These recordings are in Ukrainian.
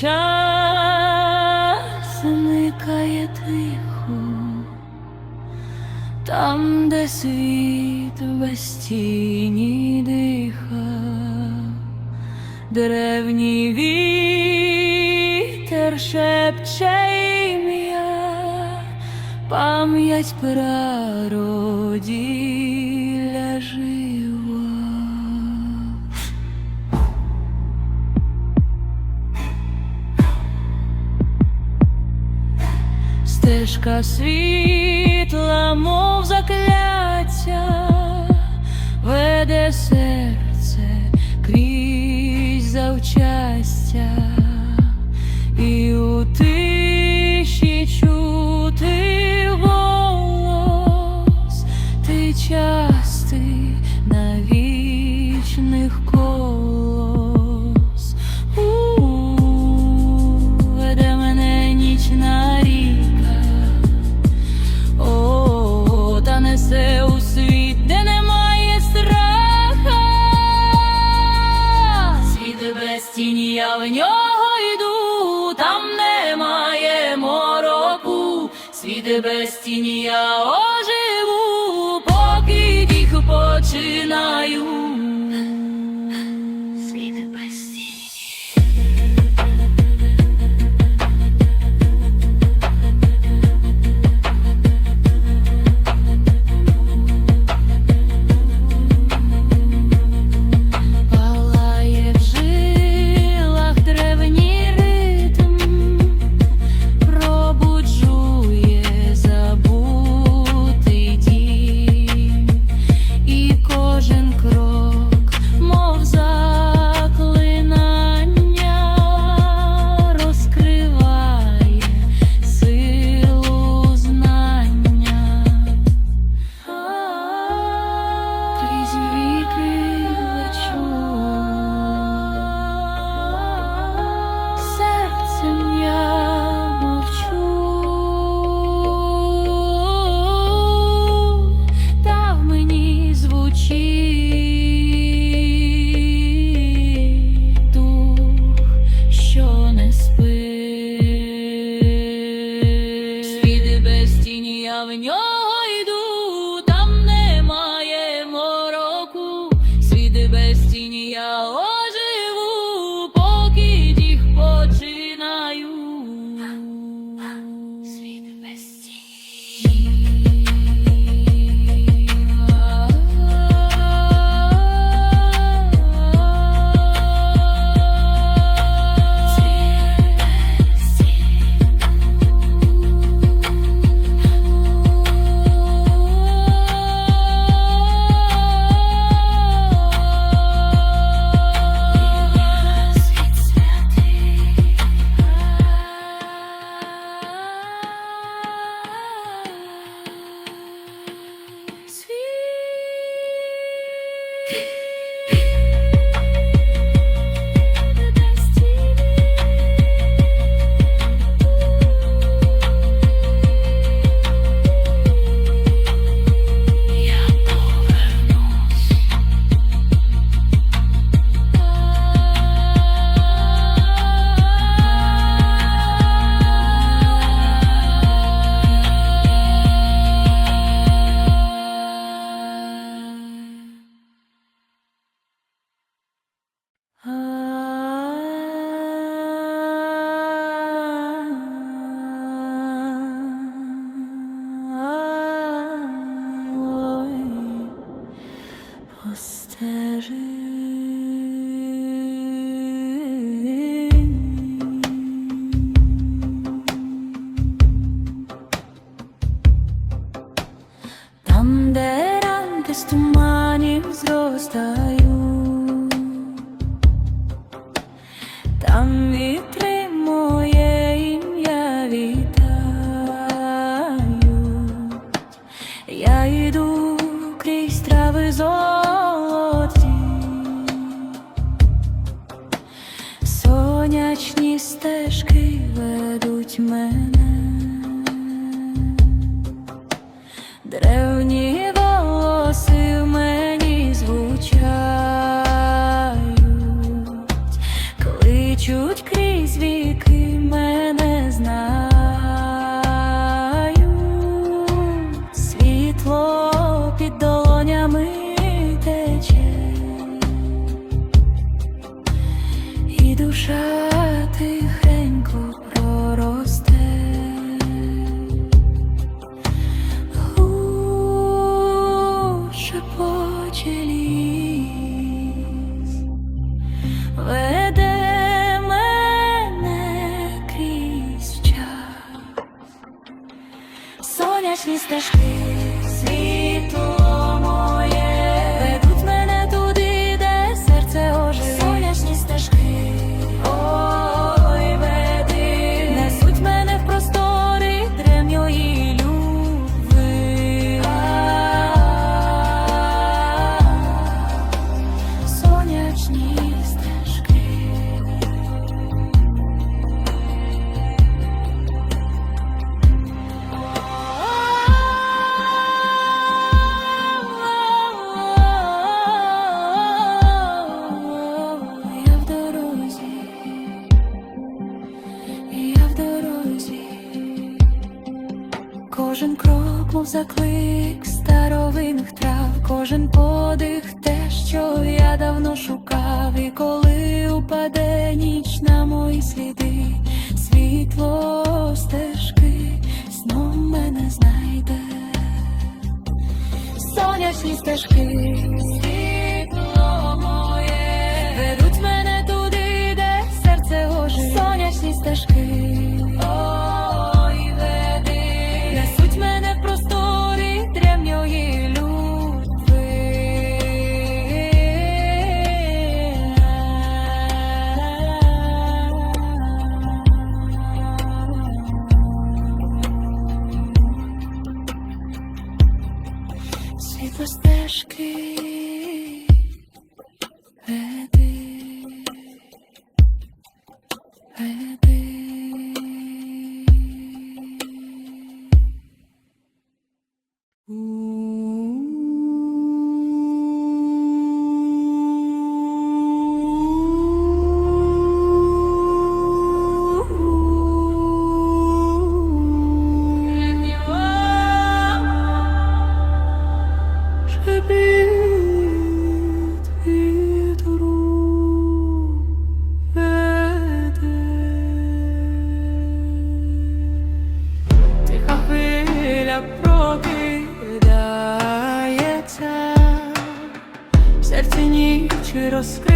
час зникає тихо, там, де світ без тіні диха, древній вітер шепче ім'я, пам'ять прародів. Зірка світла, мов закляття, веде серце крізь завчастя. І у Romeo. Uh... йду крізь трави зорі 都上 ніч на мої сліди, світло стежки, сном мене знайде, сонячні стежки, світло моє, ведуть мене туди, де серце оживе. сонячні стежки. світло стежки. just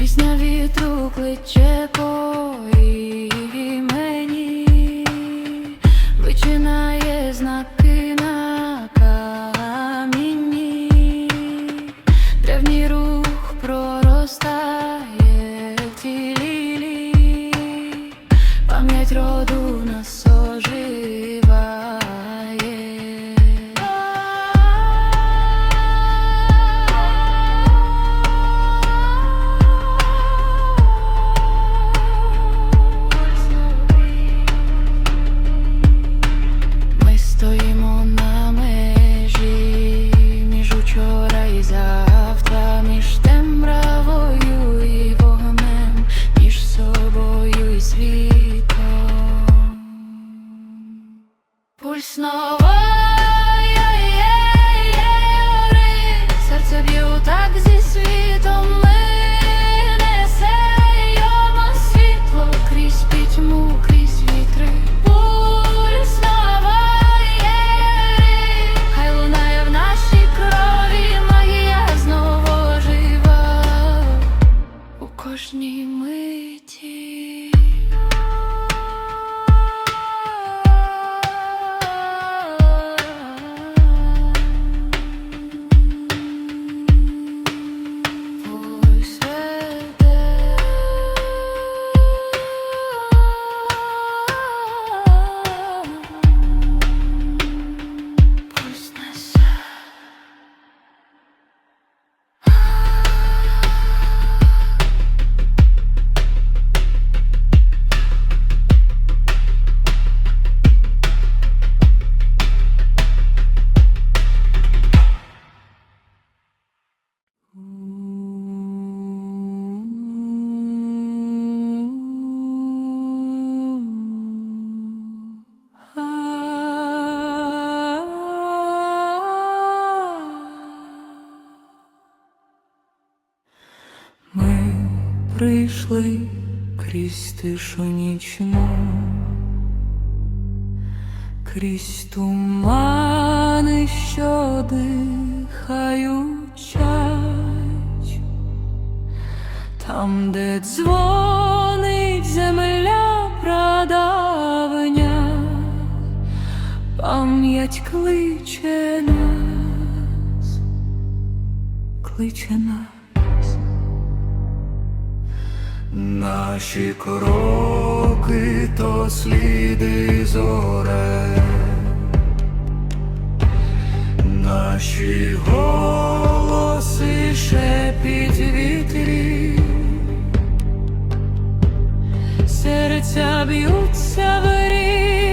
Пісня вітру кличе по імені. Вичинає миті. Прийшли крізь тишу нічну, крізь тумани, що дихають чать, там, де дзвонить земля прадавня, пам'ять кличе нас, кличе нас. Наші кроки то сліди зоре, наші голоси шепіт вітрі, Серця б'ються в ритмі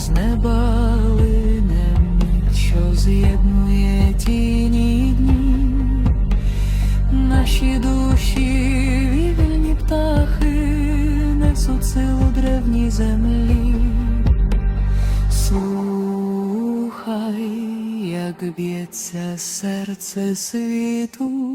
з неба линем, що з'єднує тіні дні, наші душі, вільні птахи, несуть силу древній землі. Слухай, як б'ється серце світу.